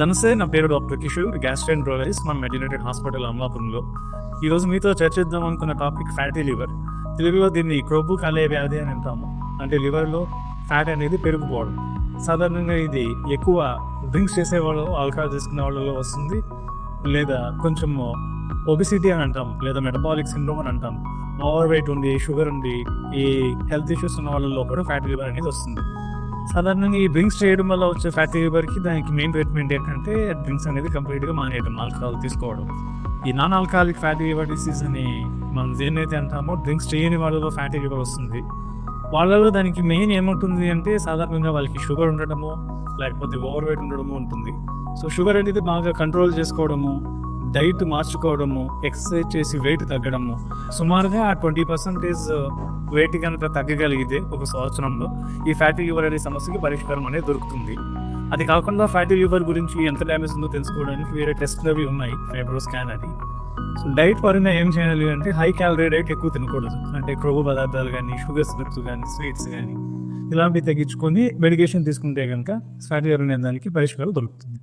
నమస్తే నా పేరు డాక్టర్ కిషోర్ గ్యాస్ట్రెంట్రోలజిస్ మన మెడినేటెడ్ హాస్పిటల్ అమలాపురంలో. ఈరోజు మీతో చర్చిద్దాం అనుకున్న టాపిక్ ఫ్యాటీ లివర్. తెలుగులో దీన్ని క్రొబ్బు కాలే వ్యాధి అని అంటాము. అంటే లివర్లో ఫ్యాట్ అనేది పెరిగిపోవడం. సాధారణంగా ఇది ఎక్కువ డ్రింక్స్ చేసే వాళ్ళు ఆల్కహాల్ తీసుకునే వాళ్ళలో వస్తుంది. లేదా కొంచెం ఒబిసిటీ అని అంటాం లేదా మెటబాలిక్ సిండ్రోమ్ అని అంటాం ఓవర్ వెయిట్ ఉంది షుగర్ ఉంది ఈ హెల్త్ ఇష్యూస్ ఉన్న వాళ్ళలో కూడా ఫ్యాటీ లివర్ అనేది వస్తుంది. సాధారణంగా ఈ డ్రింక్స్ చేయడం వల్ల వచ్చే ఫ్యాటీ లివర్కి దానికి మెయిన్ ట్రీట్మెంట్ ఏంటంటే డ్రింక్స్ అనేది కంప్లీట్గా మానేయడం ఆల్కహాల్ తీసుకోవడం. ఈ non alcoholic fatty liver disease అని మనం దేన్నైతే అంటామో డ్రింక్స్ చేయని వాళ్ళలో ఫ్యాటీ లివర్ వస్తుంది. వాళ్ళలో దానికి మెయిన్ ఏముంటుంది అంటే సాధారణంగా వాళ్ళకి షుగర్ ఉండడము లేకపోతే ఓవర్ వెయిట్ ఉండడము ఉంటుంది. సో షుగర్ అనేది బాగా కంట్రోల్ చేసుకోవడము డైట్ మార్చుకోవడము ఎక్సర్సైజ్ చేసి వెయిట్ తగ్గడము. సుమారుగా ట్వంటీ పర్సెంటేజ్ uh, వెయిట్ కనుక తగ్గగలిగితే ఒక సంవత్సరంలో ఈ ఫ్యాటీ లివర్ అనే సమస్యకి పరిష్కారం అనేది దొరుకుతుంది. అది కాకుండా ఫ్యాటీ లివర్ గురించి ఎంత డ్యామేజ్ ఉందో తెలుసుకోవడానికి వేరే టెస్ట్లు అవి ఉన్నాయి ఫైబ్రో స్కాన్ అది. సో డైట్ పరంగా ఏం చేయాలి అంటే హై క్యాలరీ డైట్ ఎక్కువ తినకూడదు. అంటే క్రొవ్వు పదార్థాలు కానీ షుగర్ సిరప్స్ కానీ స్వీట్స్ కానీ ఇలాంటివి తగ్గించుకొని మెడికేషన్ తీసుకుంటే కనుక ఫ్యాటీ లివర్ అనే దానికి పరిష్కారం దొరుకుతుంది.